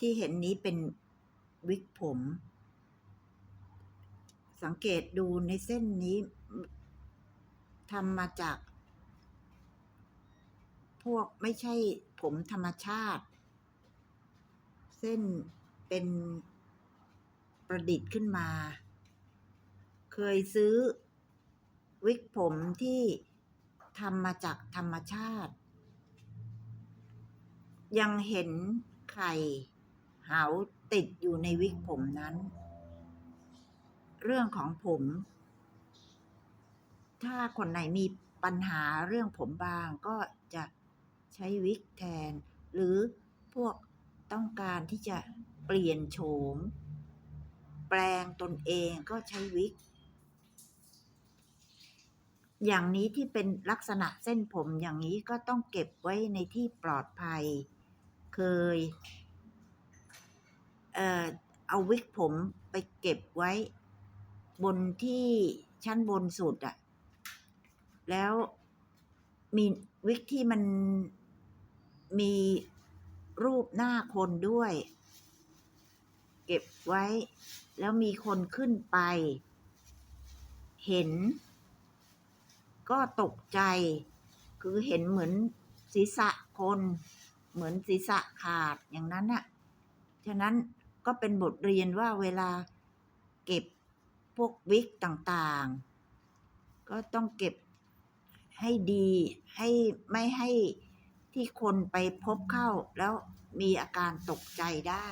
ที่เห็นนี้เป็นวิกผม สังเกตดูในเส้นนี้ทำมาจาก พวกไม่ใช่ผมธรรมชาติ เส้นเป็นประดิษฐ์ขึ้นมา เคยซื้อวิกผมที่ทำมาจากธรรมชาติ ยังเห็นไข่ เหาติดอยู่ในวิกผมนั้น เรื่องของผม ถ้าคนไหนมีปัญหาเรื่องผมบางก็จะใช้วิกแทน หรือพวกต้องการที่จะเปลี่ยนโฉม แปลงตนเองก็ใช้วิก อย่างนี้ที่เป็นลักษณะเส้นผมอย่างนี้ก็ต้องเก็บไว้ในที่ปลอดภัย เคย เอาวิกผมไปเก็บไว้ บนที่ชั้นบนสุดอะแล้วมีวิกที่มันมีรูปหน้าคนด้วย เก็บไว้ แล้วมีคนขึ้นไป เห็น ก็ตกใจ คือเห็นเหมือนศีรษะคน เหมือนศีรษะขาดอย่างนั้นน่ะ ฉะนั้น ก็เป็นบทเรียนว่าเวลาเก็บพวกวิกต่างๆ ก็ต้องเก็บให้ดีให้ไม่ให้ที่คนไปพบเข้าแล้วมีอาการตกใจได้